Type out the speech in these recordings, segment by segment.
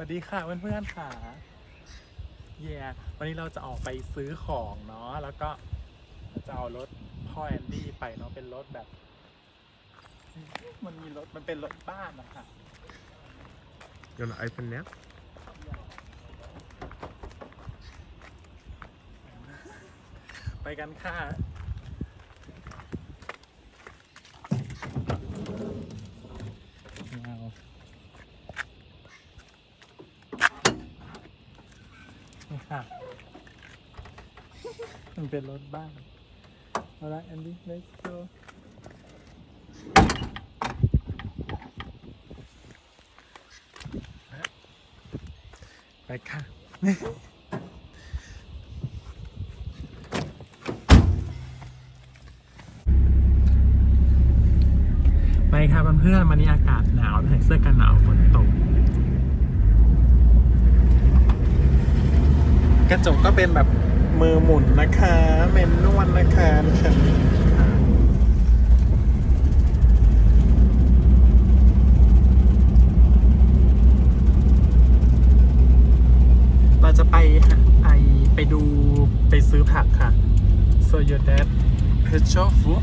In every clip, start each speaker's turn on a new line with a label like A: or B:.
A: วัสดีค่ะเพื่อนๆค่ะเย่วันนี้เราจะออกไปซื้อของเนาะแล้วก็จะเอารถพ่อแอนดี้ไปเนาะเป็นรถแบบ มันมีรถมันเป็นรถบ้านนะคะ
B: You wanna open now?
A: ไปกันค่ะ เอานี่ค่ะ มันเป็นรถบ้านเอาละแอนดี้ let's go ไปค่ะ ไปครับเพื่อนๆวันนี้อากาศหนาวใส่เสื้อกันหนาวฝนตก กระจกก็เป็นแบบ มือหมุนนะคะเมนนวลนะคะคันนี้ค่ะเราจะไปไอไปดูไปซื้อผักค่ะ so your dad petrol food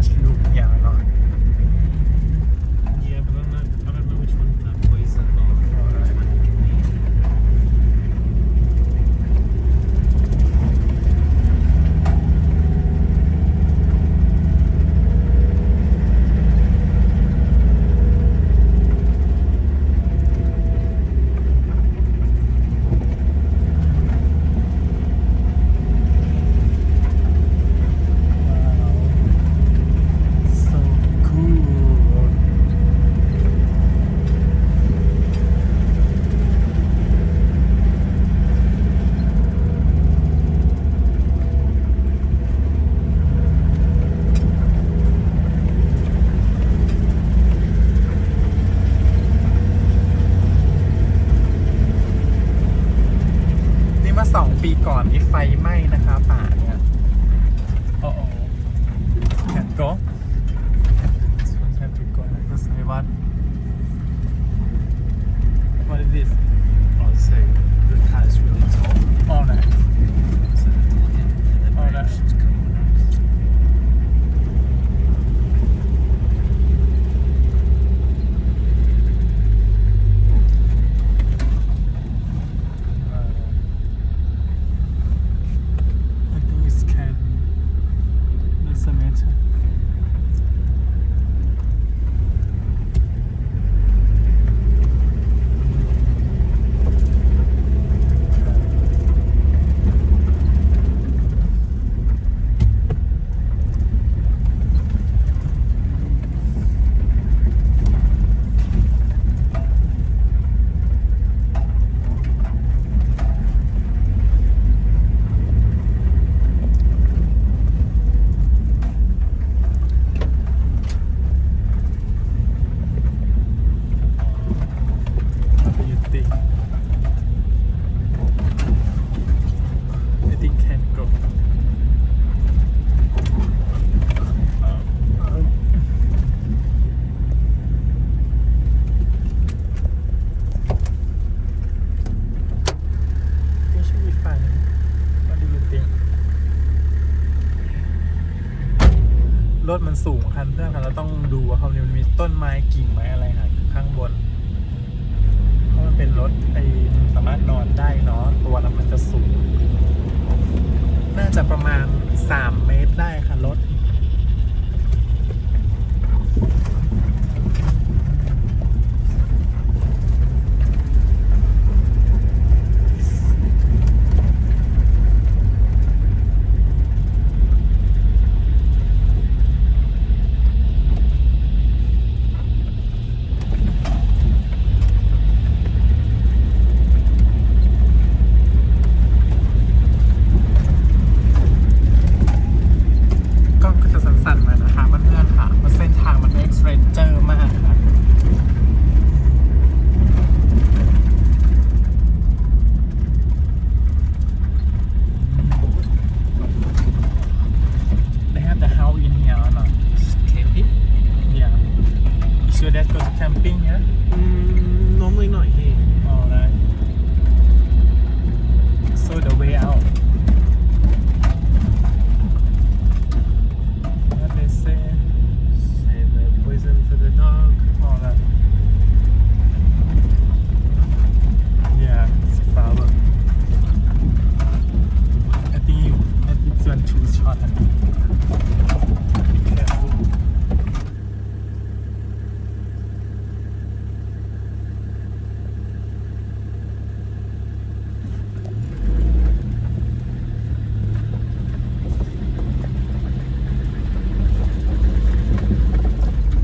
A: they have รถมันสูงคันเพื่อนคันเราต้องดูว่าเขามันมีต้นไม้กิ่งไม้อะไรหักข้างบน เพราะมันเป็นรถไอ้สามารถนอนได้เนาะตัวแล้วมันจะสูง น่าจะประมาณ 3 เมตรได้ค่ะรถ กล้องก็จะสั่นๆมานะคะเพื่อนๆค่ะเพราะเส้นทางมันเอ็กซ์เรนเจอร์มากค่ะ They have the house in here or not?
C: Camping?
A: Yeah. Is your dad go to camping here?
C: Mm, normally not here.
A: Alright. So the way out. What they say?
C: Say the poison for the dog.
A: Alright. Yeah, it's a flower. I think you, I think it's one too short. Be careful.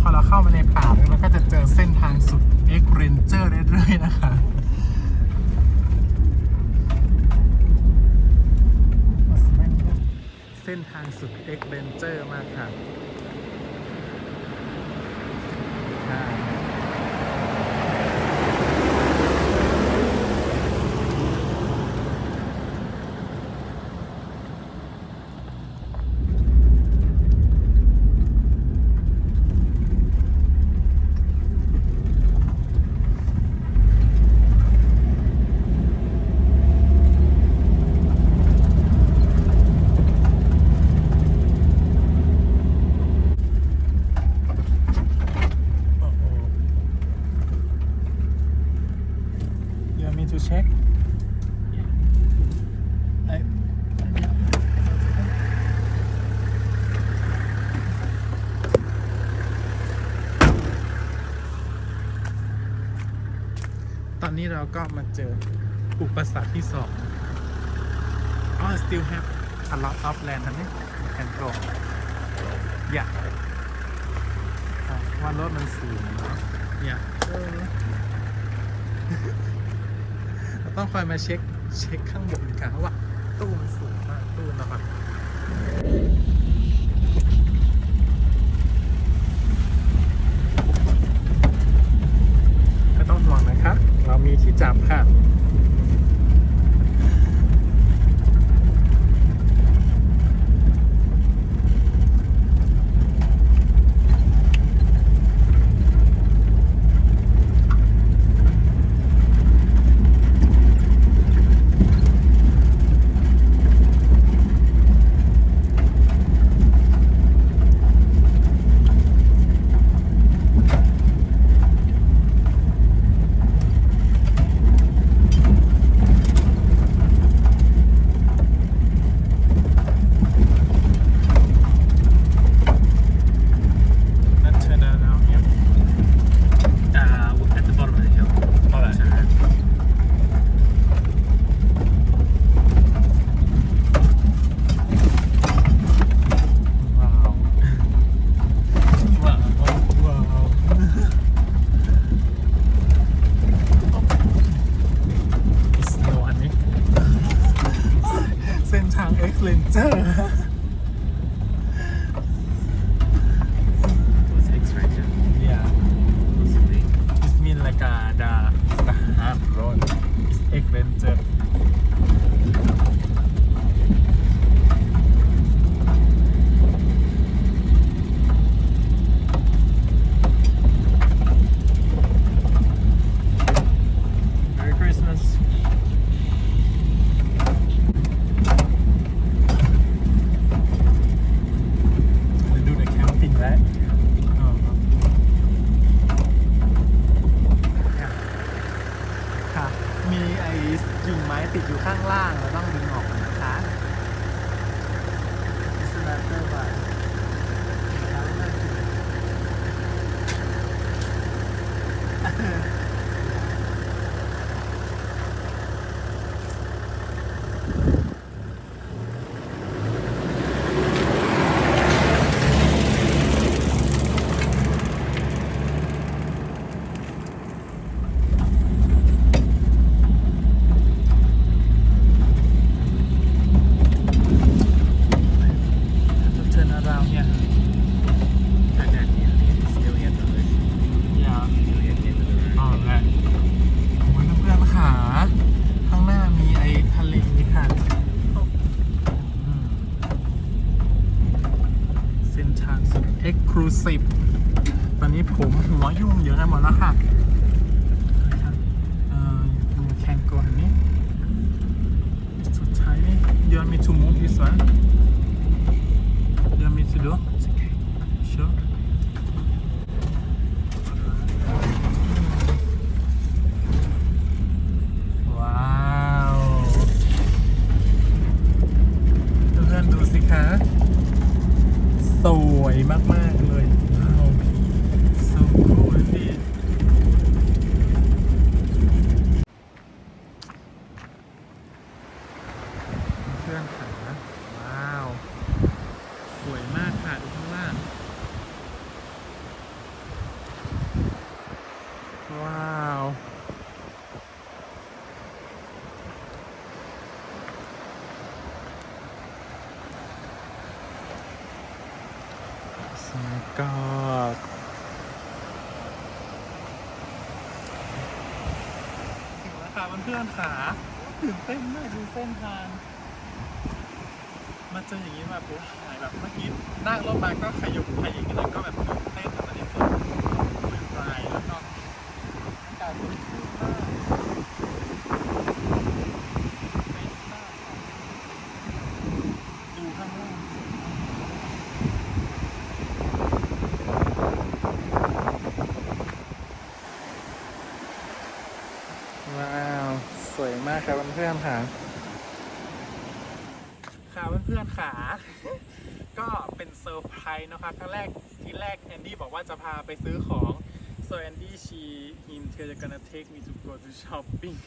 A: พอเราเข้ามาในป่าแล้วเราก็จะเจอเส้นทางสุด X Ranger เรื่อยๆนะคะ เส้นทางสุด X Ranger มากค่ะใช่โอ้โห You want me to check? I, ๆตอนนี้เราก็มาเจออุปสรรคที่สองอ๋อ still have a lot of land นะเนี่ย can go อยากว่ารถมันสูงเนาะอ ต้องคอยมาเช็คเช็คข้างบนกันเพราะว่าตู้มันสูงมากตู้นะครับก็ต้องห่วงนะครับ เรามีที่จับค่ะ กิ่งไม้ติดอยู่ข้างล่างเราต้องดึงออก ครูสิบตอนนี้ผมหัวยุ่งเยอะกันหมดแล้วค่ะเอ่อ you can go อันนี้สุดท้ายนี่ you want me to move this one you want me to do ว้าวสมัยก่อนถึงแล้วค่ะเพื่อนๆขาตื่นเต้นมากดูเส้นทาง มาเจออย่างนี้แบบโอ้หายแบบเมื่อกี้นั่งรถมาก็ขยุกขยิกแล้วก็แบบตื่นเต้นตอนนี้ก็มือปลายแล้วก็อากาศสดชื่นมากเป็นมากค่ะดูข้างล่างสวยมาก ว้าว สวยมากครับ เพื่อนๆค่ะค่ะเพื่อนๆค่ะ ก็เป็นเซอร์ไพรส์นะคะครั้งแรกที่แรกแอนดี้บอกว่าจะพาไปซื้อของ so Andy she him they're gonna take me to go to shopping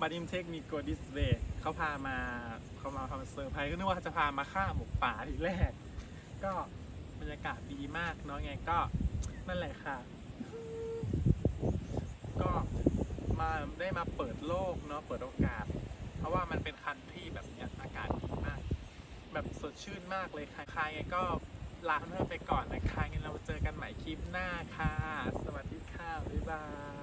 A: but him take me go this way เขาพามาเขามาทำเซอร์ไพรส์ก็นึกว่าจะพามาฆ่าหมูป่าทีแรก ก็บรรยากาศดีมากเนาะไงก็นั่นแหละค่ะ ก็มา ได้มาเปิดโลกเนาะเปิดโอกาส เพราะว่ามันเป็นคันที่แบบเนี้ยอากาศดีมาก แบบสดชื่นมากเลยค่ะใครไงก็ลาเพื่อนไปก่อนนะคะงั้นเราเจอกันใหม่คลิปหน้าค่ะ สวัสดีค่ะ บ๊ายบาย